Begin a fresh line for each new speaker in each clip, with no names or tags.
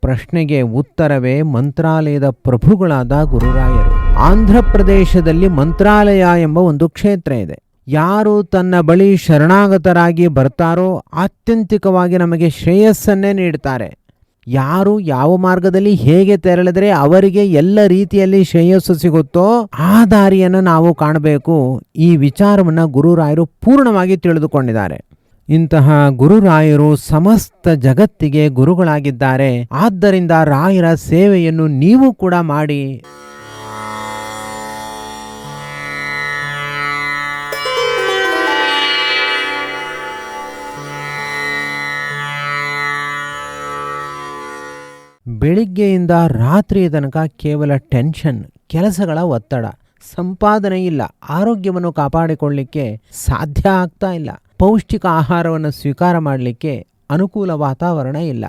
ಪ್ರಶ್ನೆಗೆ ಉತ್ತರವೇ ಮಂತ್ರಾಲಯದ ಪ್ರಭುಗಳಾದ ಗುರುರಾಯರು. ಆಂಧ್ರ ಪ್ರದೇಶದಲ್ಲಿ ಮಂತ್ರಾಲಯ ಎಂಬ ಒಂದು ಕ್ಷೇತ್ರ ಇದೆ. ಯಾರು ತನ್ನ ಬಳಿ ಶರಣಾಗತರಾಗಿ ಬರ್ತಾರೋ ಆತ್ಯಂತಿಕವಾಗಿ ನಮಗೆ ಶ್ರೇಯಸ್ಸನ್ನೇ ನೀಡ್ತಾರೆ. ಯಾರು ಯಾವ ಮಾರ್ಗದಲ್ಲಿ ಹೇಗೆ ತೆರಳಿದರೆ ಅವರಿಗೆ ಎಲ್ಲ ರೀತಿಯಲ್ಲಿ ಶ್ರೇಯಸ್ಸು ಸಿಗುತ್ತೋ ಆ ದಾರಿಯನ್ನು ನಾವು ಕಾಣಬೇಕು. ಈ ವಿಚಾರವನ್ನು ಗುರುರಾಯರು ಪೂರ್ಣವಾಗಿ ತಿಳಿದುಕೊಂಡಿದ್ದಾರೆ. ಇಂತಹ ಗುರುರಾಯರು ಸಮಸ್ತ ಜಗತ್ತಿಗೆ ಗುರುಗಳಾಗಿದ್ದಾರೆ. ಆದ್ದರಿಂದ ರಾಯರ ಸೇವೆಯನ್ನು ನೀವು ಕೂಡ ಮಾಡಿ. ಬೆಳಿಗ್ಗೆಯಿಂದ ರಾತ್ರಿಯ ತನಕ ಕೇವಲ ಟೆನ್ಷನ್, ಕೆಲಸಗಳ ಒತ್ತಡ, ಸಂಪಾದನೆ ಇಲ್ಲ, ಆರೋಗ್ಯವನ್ನು ಕಾಪಾಡಿಕೊಳ್ಳಿಕ್ಕೆ ಸಾಧ್ಯ ಆಗ್ತಾ ಇಲ್ಲ. ಪೌಷ್ಟಿಕ ಆಹಾರವನ್ನು ಸ್ವೀಕಾರ ಮಾಡಲಿಕ್ಕೆ ಅನುಕೂಲ ವಾತಾವರಣ ಇಲ್ಲ.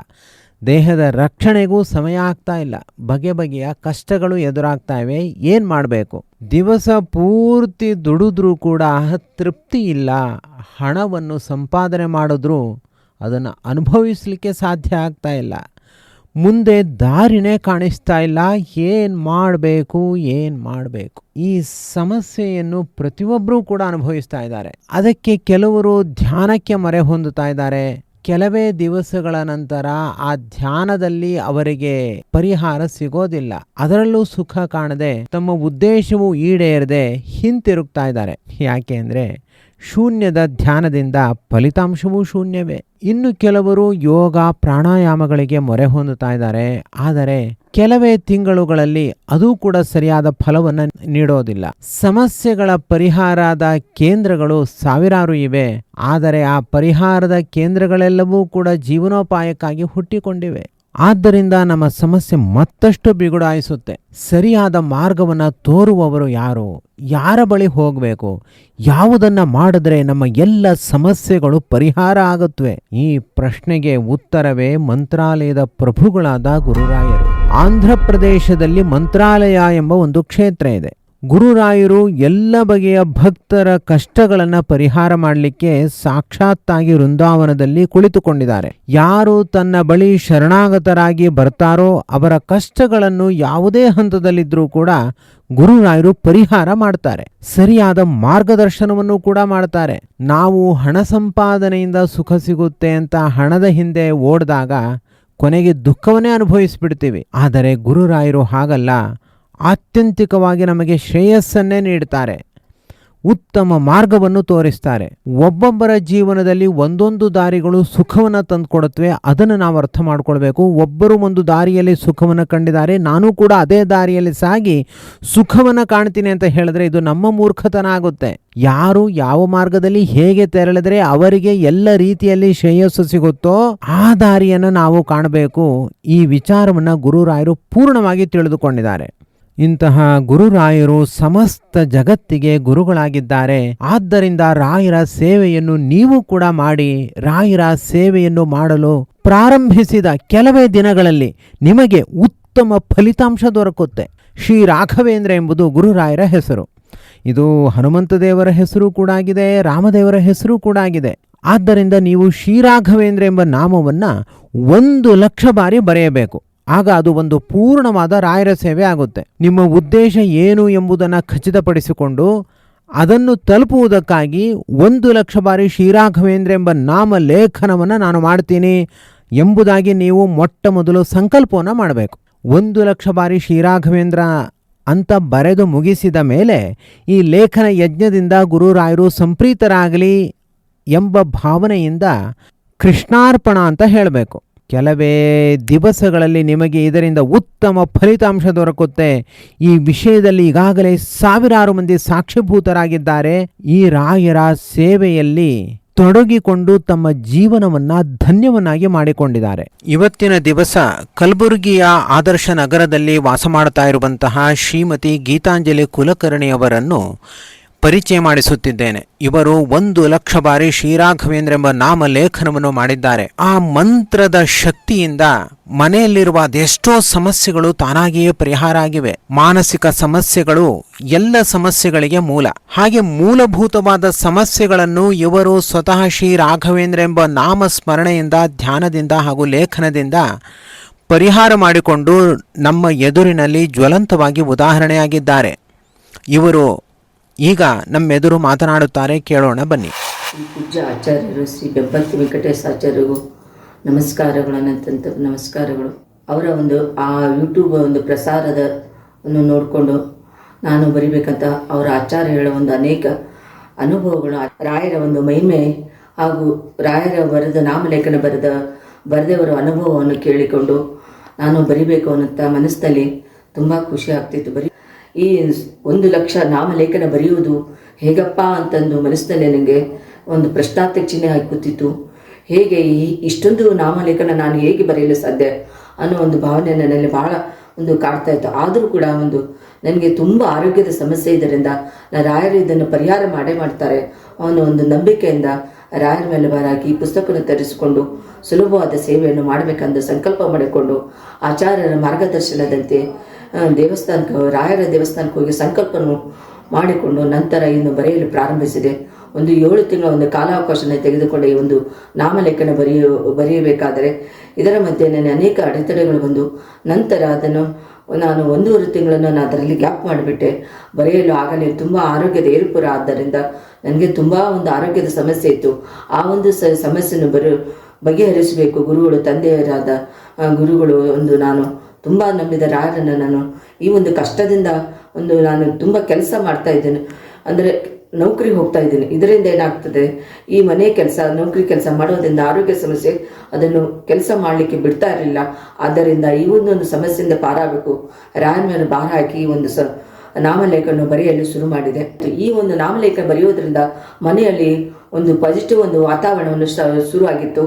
ದೇಹದ ರಕ್ಷಣೆಗೂ ಸಮಯ ಆಗ್ತಾ ಇಲ್ಲ. ಬಗೆ ಬಗೆಯ ಕಷ್ಟಗಳು ಎದುರಾಗ್ತಾ ಇವೆ. ಏನು ಮಾಡಬೇಕು? ದಿವಸ ಪೂರ್ತಿ ದುಡಿದ್ರೂ ಕೂಡ ತೃಪ್ತಿ ಇಲ್ಲ. ಹಣವನ್ನು ಸಂಪಾದನೆ ಮಾಡಿದ್ರೂ ಅದನ್ನು ಅನುಭವಿಸಲಿಕ್ಕೆ ಸಾಧ್ಯ ಆಗ್ತಾ ಇಲ್ಲ. ಮುಂದೆ ದಾರಿನೇ ಕಾಣಿಸ್ತಾ ಇಲ್ಲ. ಏನು ಮಾಡಬೇಕು ಏನು ಮಾಡಬೇಕು? ಈ ಸಮಸ್ಯೆಯನ್ನು ಪ್ರತಿಯೊಬ್ಬರೂ ಕೂಡ ಅನುಭವಿಸ್ತಾ ಇದ್ದಾರೆ. ಅದಕ್ಕೆ ಕೆಲವರು ಧ್ಯಾನಕ್ಕೆ ಮೊರೆ ಹೊಂದುತ್ತಾ ಇದ್ದಾರೆ. ಕೆಲವೇ ದಿವಸಗಳ ನಂತರ ಆ ಧ್ಯಾನದಲ್ಲಿ ಅವರಿಗೆ ಪರಿಹಾರ ಸಿಗೋದಿಲ್ಲ. ಅದರಲ್ಲೂ ಸುಖ ಕಾಣದೆ ತಮ್ಮ ಉದ್ದೇಶವು ಈಡೇರದೆ ಹಿಂತಿರುಗ್ತಾ ಇದ್ದಾರೆ. ಯಾಕೆ ಶೂನ್ಯದ ಧ್ಯಾನದಿಂದ ಫಲಿತಾಂಶವೂ ಶೂನ್ಯವೇ. ಇನ್ನು ಕೆಲವರು ಯೋಗ, ಪ್ರಾಣಾಯಾಮಗಳಿಗೆ ಮೊರೆ ಹೊಂದುತ್ತಾ ಇದ್ದಾರೆ. ಆದರೆ ಕೆಲವೇ ತಿಂಗಳುಗಳಲ್ಲಿ ಅದು ಕೂಡ ಸರಿಯಾದ ಫಲವನ್ನು ನೀಡೋದಿಲ್ಲ. ಸಮಸ್ಯೆಗಳ ಪರಿಹಾರದ ಕೇಂದ್ರಗಳು ಸಾವಿರಾರು ಇವೆ. ಆದರೆ ಆ ಪರಿಹಾರದ ಕೇಂದ್ರಗಳೆಲ್ಲವೂ ಕೂಡ ಜೀವನೋಪಾಯಕ್ಕಾಗಿ ಹುಟ್ಟಿಕೊಂಡಿವೆ. ಆದ್ದರಿಂದ ನಮ್ಮ ಸಮಸ್ಯೆ ಮತ್ತಷ್ಟು ಬಿಗುಡಾಯಿಸುತ್ತೆ. ಸರಿಯಾದ ಮಾರ್ಗವನ್ನು ತೋರುವವರು ಯಾರು? ಯಾರ ಬಳಿ ಹೋಗಬೇಕು? ಯಾವುದನ್ನ ಮಾಡಿದ್ರೆ ನಮ್ಮ ಎಲ್ಲ ಸಮಸ್ಯೆಗಳು ಪರಿಹಾರ ಆಗುತ್ತವೆ? ಈ ಪ್ರಶ್ನೆಗೆ ಉತ್ತರವೇ ಮಂತ್ರಾಲಯದ ಪ್ರಭುಗಳಾದ ಗುರುರಾಯರು. ಆಂಧ್ರ ಪ್ರದೇಶದಲ್ಲಿ ಮಂತ್ರಾಲಯ ಎಂಬ ಒಂದು ಕ್ಷೇತ್ರ ಇದೆ. ಗುರುರಾಯರು ಎಲ್ಲ ಬಗೆಯ ಭಕ್ತರ ಕಷ್ಟಗಳನ್ನು ಪರಿಹಾರ ಮಾಡಲಿಕ್ಕೆ ಸಾಕ್ಷಾತ್ತಾಗಿ ವೃಂದಾವನದಲ್ಲಿ ಕುಳಿತುಕೊಂಡಿದ್ದಾರೆ. ಯಾರು ತನ್ನ ಬಳಿ ಶರಣಾಗತರಾಗಿ ಬರ್ತಾರೋ ಅವರ ಕಷ್ಟಗಳನ್ನು ಯಾವುದೇ ಹಂತದಲ್ಲಿದ್ದರೂ ಕೂಡ ಗುರುರಾಯರು ಪರಿಹಾರ ಮಾಡ್ತಾರೆ. ಸರಿಯಾದ ಮಾರ್ಗದರ್ಶನವನ್ನು ಕೂಡ ಮಾಡ್ತಾರೆ. ನಾವು ಹಣ ಸಂಪಾದನೆಯಿಂದ ಸುಖ ಸಿಗುತ್ತೆ ಅಂತ ಹಣದ ಹಿಂದೆ ಓಡಿದಾಗ ಕೊನೆಗೆ ದುಃಖವನ್ನೇ ಅನುಭವಿಸ್ಬಿಡ್ತೀವಿ. ಆದರೆ ಗುರುರಾಯರು ಹಾಗಲ್ಲ. ಆತ್ಯಂತಿಕವಾಗಿ ನಮಗೆ ಶ್ರೇಯಸ್ಸನ್ನೇ ನೀಡ್ತಾರೆ ಉತ್ತಮ ಮಾರ್ಗವನ್ನು ತೋರಿಸ್ತಾರೆ. ಒಬ್ಬೊಬ್ಬರ ಜೀವನದಲ್ಲಿ ಒಂದೊಂದು ದಾರಿಗಳು ಸುಖವನ್ನು ತಂದುಕೊಡುತ್ತವೆ, ಅದನ್ನು ನಾವು ಅರ್ಥ ಮಾಡಿಕೊಳ್ಬೇಕು. ಒಬ್ಬರು ಒಂದು ದಾರಿಯಲ್ಲಿ ಸುಖವನ್ನು ಕಂಡಿದ್ದಾರೆ, ನಾನು ಕೂಡ ಅದೇ ದಾರಿಯಲ್ಲಿ ಸಾಗಿ ಸುಖವನ್ನು ಕಾಣ್ತೀನಿ ಅಂತ ಹೇಳಿದ್ರೆ ಇದು ನಮ್ಮ ಮೂರ್ಖತನ ಆಗುತ್ತೆ. ಯಾರು ಯಾವ ಮಾರ್ಗದಲ್ಲಿ ಹೇಗೆ ತೆರಳಿದ್ರೆ ಅವರಿಗೆ ಎಲ್ಲ ರೀತಿಯಲ್ಲಿ ಶ್ರೇಯಸ್ಸು ಸಿಗುತ್ತೋ ಆ ದಾರಿಯನ್ನು ನಾವು ಕಾಣಬೇಕು. ಈ ವಿಚಾರವನ್ನು ಗುರುರಾಯರು ಪೂರ್ಣವಾಗಿ ತಿಳಿದುಕೊಂಡಿದ್ದಾರೆ. ಇಂತಹ ಗುರುರಾಯರು ಸಮಸ್ತ ಜಗತ್ತಿಗೆ ಗುರುಗಳಾಗಿದ್ದಾರೆ. ಆದ್ದರಿಂದ ರಾಯರ ಸೇವೆಯನ್ನು ನೀವು ಕೂಡ ಮಾಡಿ, ರಾಯರ ಸೇವೆಯನ್ನು ಮಾಡಲು ಪ್ರಾರಂಭಿಸಿದ ಕೆಲವೇ ದಿನಗಳಲ್ಲಿ ನಿಮಗೆ ಉತ್ತಮ ಫಲಿತಾಂಶ ದೊರಕುತ್ತೆ. ಶ್ರೀ ರಾಘವೇಂದ್ರ ಎಂಬುದು ಗುರುರಾಯರ ಹೆಸರು. ಇದು ಹನುಮಂತ ದೇವರ ಹೆಸರು ಕೂಡ ಆಗಿದೆ, ರಾಮದೇವರ ಹೆಸರು ಕೂಡ ಆಗಿದೆ. ಆದ್ದರಿಂದ ನೀವು ಶ್ರೀರಾಘವೇಂದ್ರ ಎಂಬ ನಾಮವನ್ನು ಒಂದು ಲಕ್ಷ ಬಾರಿ ಬರೆಯಬೇಕು. ಆಗ ಅದು ಒಂದು ಪೂರ್ಣವಾದ ರಾಯರ ಸೇವೆ ಆಗುತ್ತೆ. ನಿಮ್ಮ ಉದ್ದೇಶ ಏನು ಎಂಬುದನ್ನು ಖಚಿತಪಡಿಸಿಕೊಂಡು ಅದನ್ನು ತಲುಪುವುದಕ್ಕಾಗಿ ಒಂದು ಲಕ್ಷ ಬಾರಿ ಶ್ರೀರಾಘವೇಂದ್ರ ಎಂಬ ನಾಮ ಲೇಖನವನ್ನು ನಾನು ಮಾಡ್ತೀನಿ ಎಂಬುದಾಗಿ ನೀವು ಮೊಟ್ಟ ಮೊದಲು ಸಂಕಲ್ಪವನ್ನು ಮಾಡಬೇಕು. ಒಂದು ಲಕ್ಷ ಬಾರಿ ಶ್ರೀರಾಘವೇಂದ್ರ ಅಂತ ಬರೆದು ಮುಗಿಸಿದ ಮೇಲೆ ಈ ಲೇಖನ ಯಜ್ಞದಿಂದ ಗುರುರಾಯರು ಸಂಪ್ರೀತರಾಗಲಿ ಎಂಬ ಭಾವನೆಯಿಂದ ಕೃಷ್ಣಾರ್ಪಣ ಅಂತ ಹೇಳಬೇಕು. ಕೆಲವೇ ದಿವಸಗಳಲ್ಲಿ ನಿಮಗೆ ಇದರಿಂದ ಉತ್ತಮ ಫಲಿತಾಂಶ ದೊರಕುತ್ತೆ. ಈ ವಿಷಯದಲ್ಲಿ ಈಗಾಗಲೇ ಸಾವಿರಾರು ಮಂದಿ ಸಾಕ್ಷಿಭೂತರಾಗಿದ್ದಾರೆ ಈ ರಾಯರ ಸೇವೆಯಲ್ಲಿ ತೊಡಗಿಕೊಂಡು ತಮ್ಮ ಜೀವನವನ್ನ ಧನ್ಯವನ್ನಾಗಿ ಮಾಡಿಕೊಂಡಿದ್ದಾರೆ. ಇವತ್ತಿನ ದಿವಸ ಕಲಬುರಗಿಯ ಆದರ್ಶ ನಗರದಲ್ಲಿ ವಾಸ ಮಾಡ್ತಾ ಇರುವಂತಹ ಶ್ರೀಮತಿ ಗೀತಾಂಜಲಿ ಕುಲಕರ್ಣಿಯವರನ್ನು ಪರಿಚಯ ಮಾಡಿಸುತ್ತಿದ್ದೇನೆ. ಇವರು ಒಂದು ಲಕ್ಷ ಬಾರಿ ಶ್ರೀರಾಘವೇಂದ್ರ ಎಂಬ ನಾಮ ಲೇಖನವನ್ನು ಮಾಡಿದ್ದಾರೆ. ಆ ಮಂತ್ರದ ಶಕ್ತಿಯಿಂದ ಮನೆಯಲ್ಲಿರುವ ಅದೆಷ್ಟೋ ಸಮಸ್ಯೆಗಳು ತಾನಾಗಿಯೇ ಪರಿಹಾರ ಆಗಿವೆ. ಮಾನಸಿಕ ಸಮಸ್ಯೆಗಳು ಎಲ್ಲ ಸಮಸ್ಯೆಗಳಿಗೆ ಮೂಲ. ಹಾಗೆ ಮೂಲಭೂತವಾದ ಸಮಸ್ಯೆಗಳನ್ನು ಇವರು ಸ್ವತಃ ಶ್ರೀ ರಾಘವೇಂದ್ರ ಎಂಬ ನಾಮ ಸ್ಮರಣೆಯಿಂದ ಧ್ಯಾನದಿಂದ ಹಾಗೂ ಲೇಖನದಿಂದ ಪರಿಹಾರ ಮಾಡಿಕೊಂಡು ನಮ್ಮ ಎದುರಿನಲ್ಲಿ ಜ್ವಲಂತವಾಗಿ ಉದಾಹರಣೆಯಾಗಿದ್ದಾರೆ. ಇವರು ಈಗ ನಮ್ಮೆದುರು ಮಾತನಾಡುತ್ತಾರೆ ಕೇಳೋಣ ಬನ್ನಿ.
ಪೂಜ್ಯ ಆಚಾರ್ಯರು, ಶ್ರೀ ಬೆಬ್ಬತ್ತಿ ವೆಂಕಟೇಶ ಆಚಾರ್ಯರು ನಮಸ್ಕಾರಗಳು, ಅನಂತ ನಮಸ್ಕಾರಗಳು. ಅವರ ಒಂದು, ಆ ಯೂಟ್ಯೂಬ್ ಒಂದು ಪ್ರಸಾರದ ಅನ್ನು ನೋಡಿಕೊಂಡು ನಾನು ಬರಿಬೇಕಂತ ಅವರ ಆಚಾರ್ಯಗಳ ಒಂದು ಅನೇಕ ಅನುಭವಗಳು, ರಾಯರ ಒಂದು ಮಹಿಮೆ ಹಾಗೂ ರಾಯರ ಬರೆದ ನಾಮಲೇಖನ ಬರೆದ, ಬರೆದವರ ಅನುಭವವನ್ನು ಕೇಳಿಕೊಂಡು ನಾನು ಬರಿಬೇಕು ಅನ್ನುತ್ತಾ ಮನಸ್ಸಲ್ಲಿ ತುಂಬ ಖುಷಿ ಆಗ್ತಿತ್ತು. ಬರೀ ಈ ಒಂದು ಲಕ್ಷ ನಾಮಲೇಖನ ಬರೆಯುವುದು ಹೇಗಪ್ಪ ಅಂತಂದು ಮನಸ್ಸಿನಲ್ಲಿ ನನಗೆ ಒಂದು ಪ್ರಶ್ನಾರ್ಥಕ ಚಿಹ್ನೆ ಆಗಿ ಹೇಗೆ ಈ ಇಷ್ಟೊಂದು ನಾಮಲೇಖನ ನಾನು ಹೇಗೆ ಬರೆಯಲು ಸಾಧ್ಯ ಅನ್ನೋ ಒಂದು ಭಾವನೆ ನನ್ನಲ್ಲಿ ಬಹಳ ಒಂದು ಕಾಡ್ತಾ ಇತ್ತು. ಆದರೂ ಕೂಡ ಒಂದು ನನಗೆ ತುಂಬ ಆರೋಗ್ಯದ ಸಮಸ್ಯೆ ಇದರಿಂದ ರಾಯರು ಇದನ್ನು ಪರಿಹಾರ ಮಾಡೇ ಮಾಡ್ತಾರೆ ಅನ್ನೋ ಒಂದು ನಂಬಿಕೆಯಿಂದ ರಾಯರ ಮೇಲೆ ಬಾರಾಗಿ ಪುಸ್ತಕವನ್ನು ತರಿಸಿಕೊಂಡು ಸುಲಭವಾದ ಸೇವೆಯನ್ನು ಮಾಡಬೇಕೆಂದು ಸಂಕಲ್ಪ ಮಾಡಿಕೊಂಡು ಆಚಾರ್ಯರ ಮಾರ್ಗದರ್ಶನದಂತೆ ದೇವಸ್ಥಾನಕ್ಕೆ, ರಾಯರ ದೇವಸ್ಥಾನಕ್ಕೆ ಹೋಗಿ ಸಂಕಲ್ಪವನ್ನು ಮಾಡಿಕೊಂಡು ನಂತರ ಇನ್ನು ಬರೆಯಲು ಪ್ರಾರಂಭಿಸಿದೆ. ಒಂದು ಏಳು ತಿಂಗಳ ಒಂದು ಕಾಲಾವಕಾಶನ ತೆಗೆದುಕೊಂಡು ಈ ಒಂದು ನಾಮಲೇಖನ ಬರೆಯ, ಬರೆಯಬೇಕಾದರೆ ಇದರ ಮಧ್ಯೆ ನನಗೆ ಅನೇಕ ಅಡೆತಡೆಗಳು ಬಂದು, ನಂತರ ಅದನ್ನು ನಾನು ಒಂದೂವರೆ ತಿಂಗಳನ್ನು ನಾನು ಅದರಲ್ಲಿ ಗ್ಯಾಪ್ ಮಾಡಿಬಿಟ್ಟೆ. ಬರೆಯಲು ಆಗಲೇ ತುಂಬ ಆರೋಗ್ಯದ ಏರುಪುರ ಆದ್ದರಿಂದ ನನಗೆ ತುಂಬ ಒಂದು ಆರೋಗ್ಯದ ಸಮಸ್ಯೆ ಇತ್ತು. ಆ ಒಂದು ಸ, ಸಮಸ್ಯೆಯನ್ನು ಬರು, ಬಗೆಹರಿಸಬೇಕು. ಗುರುಗಳು, ತಂದೆಯರಾದ ಗುರುಗಳು ಒಂದು ನಾನು ತುಂಬ ನಂಬಿದ ರಾಯರನ್ನು ನಾನು ಈ ಒಂದು ಕಷ್ಟದಿಂದ ಒಂದು ನಾನು ತುಂಬ ಕೆಲಸ ಮಾಡ್ತಾ ಇದ್ದೇನೆ. ಅಂದರೆ ನೌಕರಿಗೆ ಹೋಗ್ತಾ ಇದ್ದೀನಿ. ಇದರಿಂದ ಏನಾಗ್ತದೆ? ಈ ಮನೆ ಕೆಲಸ, ನೌಕರಿ ಕೆಲಸ ಮಾಡೋದ್ರಿಂದ ಆರೋಗ್ಯ ಸಮಸ್ಯೆ, ಅದನ್ನು ಕೆಲಸ ಮಾಡಲಿಕ್ಕೆ ಬಿಡ್ತಾ ಇರಲಿಲ್ಲ. ಆದ್ದರಿಂದ ಈ ಒಂದೊಂದು ಸಮಸ್ಯೆಯಿಂದ ಪಾರಾಗಬೇಕು. ರಾಯನ ಮೇಲೆ ಭಾರ ಹಾಕಿ ಒಂದು ಸ ನಾಮಲೇಖನ ಬರೆಯಲು ಶುರು ಮಾಡಿದೆ. ಈ ಒಂದು ನಾಮಲೇಖ ಬರೆಯೋದ್ರಿಂದ ಮನೆಯಲ್ಲಿ ಒಂದು ಪಾಸಿಟಿವ್ ಒಂದು ವಾತಾವರಣವನ್ನು ಶುರುವಾಗಿತ್ತು.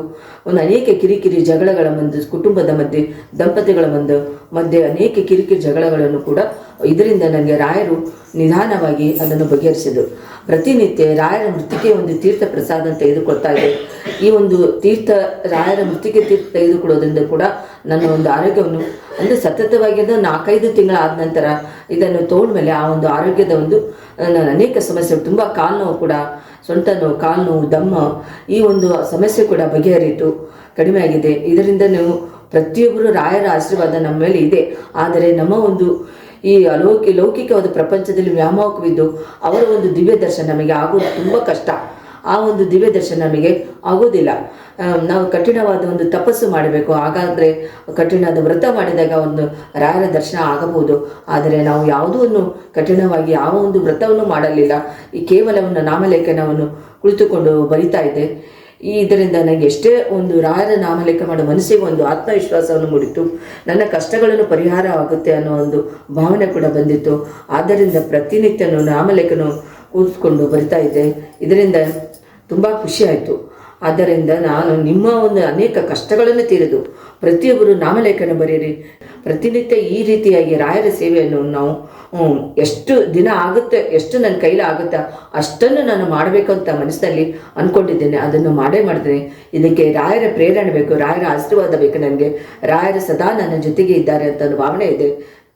ಒಂದು ಅನೇಕ ಕಿರಿಕಿರಿ ಜಗಳಗಳ ಮಧ್ಯೆ ಕುಟುಂಬದ ಮಧ್ಯೆ, ದಂಪತಿಗಳ ಮುಂದೆ ಮಧ್ಯೆ ಅನೇಕ ಕಿರಿಕಿರಿ ಜಗಳಗಳನ್ನು ಕೂಡ ಇದರಿಂದ ನನಗೆ ರಾಯರು ನಿಧಾನವಾಗಿ ಅದನ್ನು ಬಗೆಹರಿಸಿದರು. ಪ್ರತಿನಿತ್ಯ ರಾಯರ ಮೃತಿಗೆ ಒಂದು ತೀರ್ಥ ಪ್ರಸಾದ ತೆಗೆದುಕೊಳ್ತಾ ಇದೆ ಈ ಒಂದು ತೀರ್ಥ, ರಾಯರ ಮೃತಿಗೆ ತೀರ್ಥ ತೆಗೆದುಕೊಳ್ಳೋದ್ರಿಂದ ಕೂಡ ನನ್ನ ಒಂದು ಆರೋಗ್ಯವನ್ನು, ಅಂದರೆ ಸತತವಾಗಿ ಅದು ನಾಲ್ಕೈದು ತಿಂಗಳಾದ ನಂತರ ಇದನ್ನು ತಗೊಂಡ್ಮೇಲೆ ಆ ಒಂದು ಆರೋಗ್ಯದ ಒಂದು ನನ್ನ ಅನೇಕ ಸಮಸ್ಯೆ ತುಂಬ ಕಾಲು ನೋವು ಕೂಡ ಸೊಂಟ ನೋವು, ಕಾಲು ನೋವು, ದಮ್ಮ, ಈ ಒಂದು ಸಮಸ್ಯೆ ಕೂಡ ಬಗೆಹರಿಯಿತು, ಕಡಿಮೆ ಆಗಿದೆ. ಇದರಿಂದ ನೀವು ಪ್ರತಿಯೊಬ್ಬರು ರಾಯರ ಆಶೀರ್ವಾದ ನಮ್ಮ ಮೇಲೆ ಇದೆ. ಆದರೆ ನಮ್ಮ ಒಂದು ಈ ಅಲೌಕಿ ಲೌಕಿಕವಾದ ಪ್ರಪಂಚದಲ್ಲಿ ವ್ಯಾಮೋಹವಿದ್ದು ಅವರ ಒಂದು ದಿವ್ಯ ದರ್ಶನ ನಮಗೆ ಆಗೋದು ತುಂಬ ಕಷ್ಟ. ಆ ಒಂದು ದಿವ್ಯ ದರ್ಶನ ನಮಗೆ ಆಗೋದಿಲ್ಲ ನಾವು ಕಠಿಣವಾದ ಒಂದು ತಪಸ್ಸು ಮಾಡಬೇಕು. ಹಾಗಾದರೆ ಕಠಿಣದ ವ್ರತ ಮಾಡಿದಾಗ ಒಂದು ರಾಯರ ದರ್ಶನ ಆಗಬಹುದು. ಆದರೆ ನಾವು ಯಾವುದನ್ನು ಕಠಿಣವಾಗಿ ಯಾವ ಒಂದು ವ್ರತವನ್ನು ಮಾಡಲಿಲ್ಲ. ಈ ಕೇವಲ ಒಂದು ನಾಮಲೇಖನವನ್ನು ಕುಳಿತುಕೊಂಡು ಬರಿತಾ ಇದ್ದೆ. ಇದರಿಂದ ನನಗೆ ಎಷ್ಟೇ ಒಂದು ರಾಯರ ನಾಮಲೇಖ ಮಾಡೋ ಮನಸ್ಸಿಗೆ ಒಂದು ಆತ್ಮವಿಶ್ವಾಸವನ್ನು ಮೂಡಿತು ನನ್ನ ಕಷ್ಟಗಳನ್ನು ಪರಿಹಾರ ಆಗುತ್ತೆ ಅನ್ನೋ ಒಂದು ಭಾವನೆ ಕೂಡ ಬಂದಿತ್ತು. ಆದ್ದರಿಂದ ಪ್ರತಿನಿತ್ಯನೂ ನಾಮಲೇಖನ ಕೂತ್ಕೊಂಡು ಬರಿತಾ ಇದ್ದೆ. ಇದರಿಂದ ತುಂಬ ಖುಷಿ ಆಯಿತು. ಆದ್ದರಿಂದ ನಾನು ನಿಮ್ಮ ಒಂದು ಅನೇಕ ಕಷ್ಟಗಳನ್ನು ತೀರಿದು ಪ್ರತಿಯೊಬ್ಬರು ನಾಮಲೇಖನ ಬರೆಯಿರಿ. ಪ್ರತಿನಿತ್ಯ ಈ ರೀತಿಯಾಗಿ ರಾಯರ ಸೇವೆಯನ್ನು ನಾವು ಎಷ್ಟು ದಿನ ಆಗುತ್ತೆ, ಎಷ್ಟು ನನ್ನ ಕೈಲಿ ಆಗುತ್ತಾ, ಅಷ್ಟನ್ನು ನಾನು ಮಾಡಬೇಕು ಅಂತ ಮನಸ್ಸಿನಲ್ಲಿ ಅಂದ್ಕೊಂಡಿದ್ದೇನೆ ಅದನ್ನು ಮಾಡೇ ಮಾಡ್ತೇನೆ ಇದಕ್ಕೆ ರಾಯರ ಪ್ರೇರಣೆ ಬೇಕು, ರಾಯರ ಆಶೀರ್ವಾದ ಬೇಕು ನನಗೆ. ರಾಯರ ಸದಾ ನನ್ನ ಜೊತೆಗೆ ಇದ್ದಾರೆ ಅಂತ ಒಂದು ಭಾವನೆ ಇದೆ.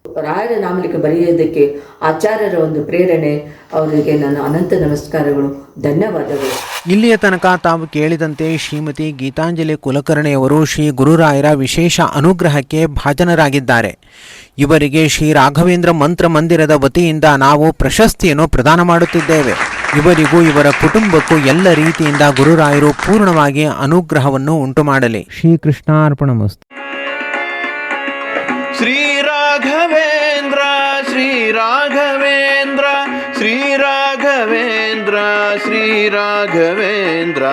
ರಾಯರ ನಾಮಲಿಕೆ ಬರೆಯೋದಕ್ಕೆ ಆಚಾರ್ಯರ ಒಂದು ಪ್ರೇರಣೆ. ಅವರಿಗೆ ನನ್ನ ಅನಂತ ನಮಸ್ಕಾರಗಳು. ಧನ್ಯವಾದಗಳು.
ಇಲ್ಲಿಯ ತನಕ ತಾವು ಕೇಳಿದಂತೆ ಶ್ರೀಮತಿ ಗೀತಾಂಜಲಿ ಕುಲಕರ್ಣಿಯವರು ಶ್ರೀ ಗುರುರಾಯರ ವಿಶೇಷ ಅನುಗ್ರಹಕ್ಕೆ ಭಾಜನರಾಗಿದ್ದಾರೆ. ಇವರಿಗೆ ಶ್ರೀ ರಾಘವೇಂದ್ರ ಮಂತ್ರ ಮಂದಿರದ ವತಿಯಿಂದ ನಾವು ಪ್ರಶಸ್ತಿಯನ್ನು ಪ್ರದಾನ ಮಾಡುತ್ತಿದ್ದೇವೆ. ಇವರಿಗೂ ಇವರ ಕುಟುಂಬಕ್ಕೂ ಎಲ್ಲ ರೀತಿಯಿಂದ ಗುರುರಾಯರು ಪೂರ್ಣವಾಗಿ ಅನುಗ್ರಹವನ್ನು ಉಂಟು ಮಾಡಲಿ ಶ್ರೀಕೃಷ್ಣಾರ್ಪಣ
ಮಸ್ತು. ಶ್ರೀ ராகவேந்திர ஸ்ரீ ராகவேந்திர ஸ்ரீ ராகவேந்திர